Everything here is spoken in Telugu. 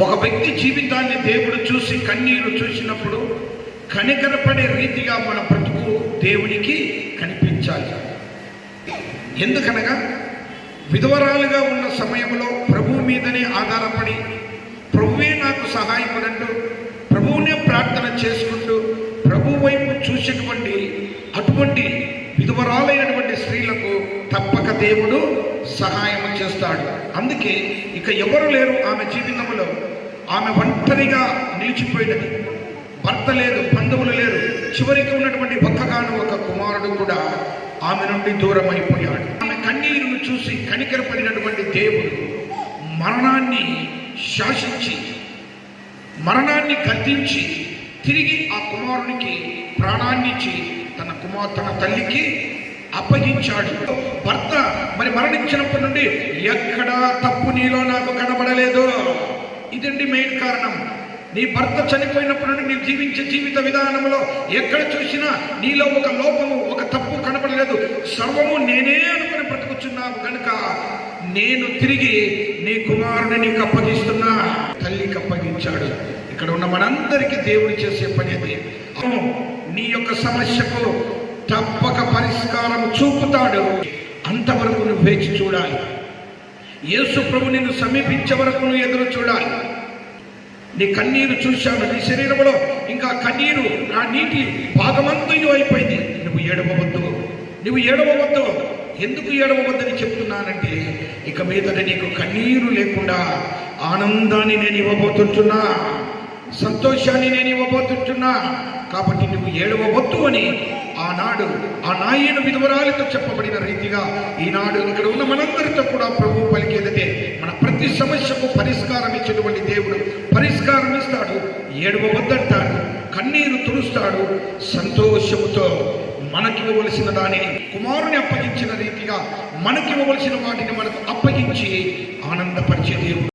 ఒక వ్యక్తి జీవితాన్ని దేవుడు చూసి కన్నీరు చూసినప్పుడు కనికరపడే రీతిగా మన బ్రతుకు దేవునికి కనిపించాలి. ఎందుకనగా విధవరాలుగా ఉన్న సమయంలో ప్రభువు మీదనే ఆధారపడి ప్రభువే నాకు సహాయపడంటూ ప్రభువునే ప్రార్థన చేసుకుంటూ ప్రభు వైపు చూసినటువంటి అటువంటి విధవరాలైనటువంటి స్త్రీలకు తప్పక దేవుడు సహాయం చేస్తాడు. అందుకే ఇక ఎవరు లేరు ఆమె జీవితంలో. ఆమె ఒంటరిగా నిలిచిపోయినది. భర్త లేదు బంధువులు లేరు. చివరికి ఉన్నటువంటి ఒక్కగాను ఒక కుమారుడు కూడా ఆమె నుండి దూరం అయిపోయాడు ఆమె కన్నీరును చూసి కనికరపడినటువంటి దేవుడు మరణాన్ని శాసించి మరణాన్ని గద్దించి తిరిగి ఆ కుమారునికి ప్రాణాన్నిచ్చి తన కుమార్ తన తల్లికి అప్పగించాడు. భర్త ఆయన మరణించినప్పటి నుండి ఎక్కడా తప్పు నీలో నాకు కనబడలేదు. ఇదండి మెయిన్ కారణం. నీ భర్త చనిపోయినప్పటి నుండి నీవు జీవించే జీవిత విధానంలో ఎక్కడ చూసినా నీలో ఒక లోపము ఒక తప్పు కనబడలేదు. సర్వము నేనే అనుకుని బ్రతుకుచున్నావు కనుక నేను తిరిగి నీ కుమారుని నీకు అప్పగిస్తున్నా. తల్లికి అప్పగించాడు ఇక్కడ ఉన్న మనందరికీ దేవుడు చేసే పని అది. అవును, నీ యొక్క సమస్యకు తప్పక పరిష్కారం చూపుతాడు. అంతవరకు నువ్వు వేచి చూడాలి. యేసు ప్రభు నిన్ను సమీపించే వరకు నువ్వు ఎదురు చూడాలి. నీ కన్నీరు చూశాను. నీ శరీరంలో ఇంకా కన్నీరు నా నీటి భాగమంతయు అయిపోయింది. నువ్వు ఏడవవద్దు. నువ్వు ఏడవవద్దు. ఎందుకు ఏడవవద్దని చెప్తున్నానంటే ఇక మీదట నీకు కన్నీరు లేకుండా ఆనందాన్ని నేను ఇవ్వబోతుంటున్నా. సంతోషాన్ని నేను ఇవ్వబోతుంటున్నా. కాబట్టి నువ్వు ఏడవవద్దు అని ఆనాడు ఆ నాయన విధవరాలతో చెప్పబడిన రీతిగా ఈనాడు ఇక్కడ ఉన్న మనందరితో కూడా ప్రభు పలికేదైతే మన ప్రతి సమస్యకు పరిష్కారం ఇచ్చేటువంటి దేవుడు పరిష్కారం ఇస్తాడు ఏడవవద్దంటాడు కన్నీరు తుడుస్తాడు సంతోషముతో మనకివ్వవలసిన దానిని కుమారుని అప్పగించిన రీతిగా మనకివ్వవలసిన వాటిని మనకు అప్పగించి ఆనందపరిచే దేవుడు.